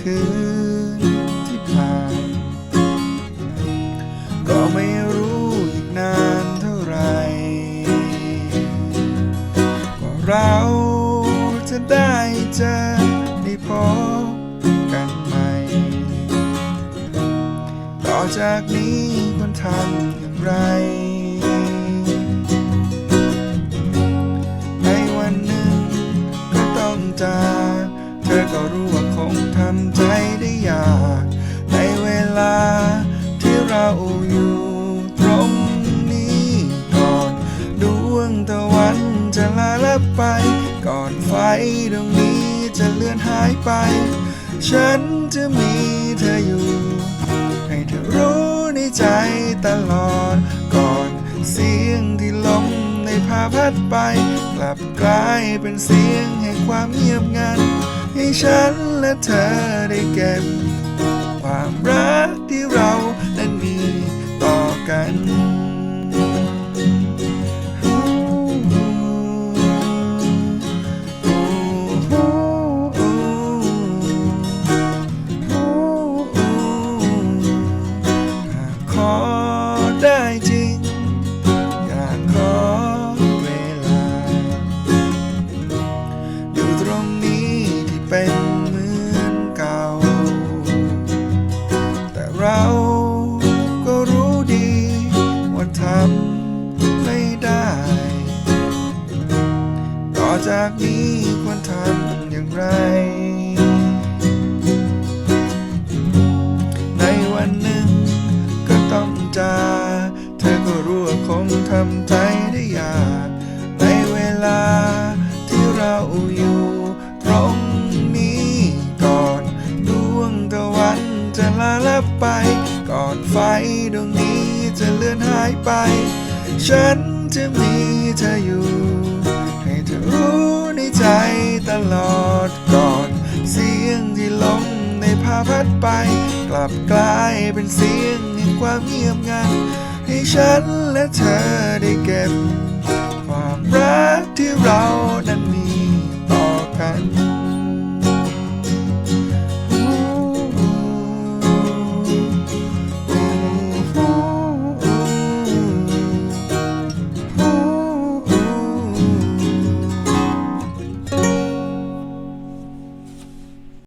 คืนที่ผ่าน ก็ไม่รู้อีกนานเท่าไหรกว่าเราจะได้เจอได้พบกันใหม่ ต่อจากนี้ควรทำอย่างไร งตะวันจะลาลับไป ก่อนไฟดวงนี้จะเลื่อนหายไป ฉันจะมีเธออยู่ ให้เธอรู้ในใจตลอด ก่อนเสียงที่ลมในพาพัดไป กลับกลายเป็นเสียงแห่งความเงียบงัน ให้ฉันและเธอได้เก็บ จากนี้ควรทำอย่างไร ในวันหนึ่งก็ต้องจากเธอก็รู้ว่าคงทำใจได้ยาก ในเวลาที่เราอยู่ตรงนี้ก่อนดวงตะวันจะลาลับไป ก่อนไฟดวงนี้จะเลื่อนหายไป ฉันจะมีเธออยู่ จะรู้ในใจตลอดก่อน เสียงที่ลมในพาพัดไป กลับกลายเป็นเสียงแห่งความเงียบงัน ให้ฉันและเธอได้เก็บ ความรักที่เรานั้นมีต่อกัน